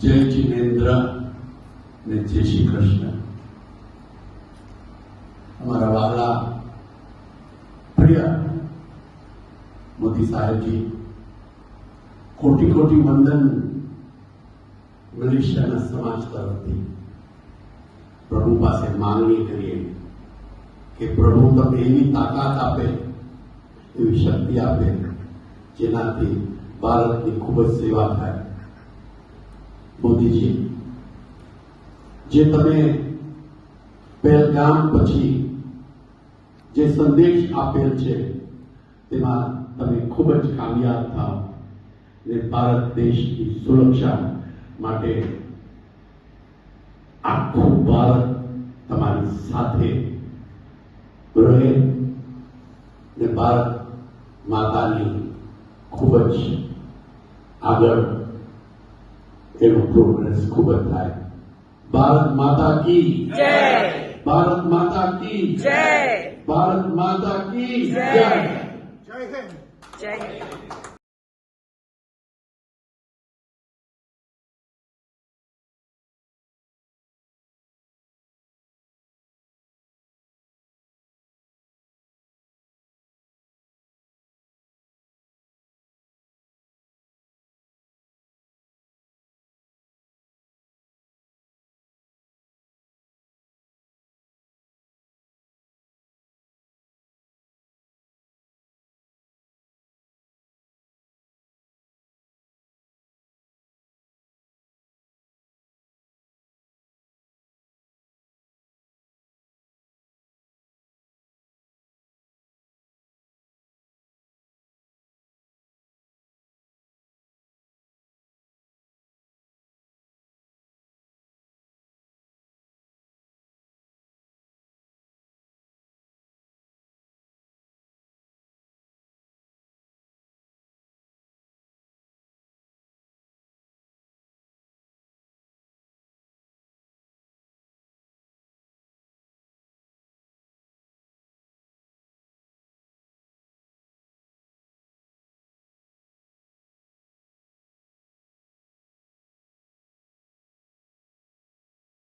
જય જિનેન્દ્ર ને જય શ્રી કૃષ્ણ. અમારા વાલા પ્રિય મોદી સાહેબજી કોટી કોટી વંદન મલેશિયાના સમાજ તરફથી પ્રભુ પાસે માંગણી કરીએ કે પ્રભુ તમને એવી તાકાત આપે, એવી શક્તિ આપે જેનાથી ભારતની ખૂબ જ સેવા થાય. મોદીજી જે તમે પહેલગામ પછી જે સંદેશ આપેલ છે, તેમાં તમે ખૂબ જ કામયાબ થાવ ને ભારત દેશની સુરક્ષા માટે આખું ભારત તમારી સાથે રહે ને ભારત માતાની ખૂબ જ આગળ એનો પ્રોગ્રેસ ખૂબ જ થાય. ભારત માતા કી. જય. ભારત માતા કી. જય. ભારત માતા કી. જય. જય. જય હિન્દ.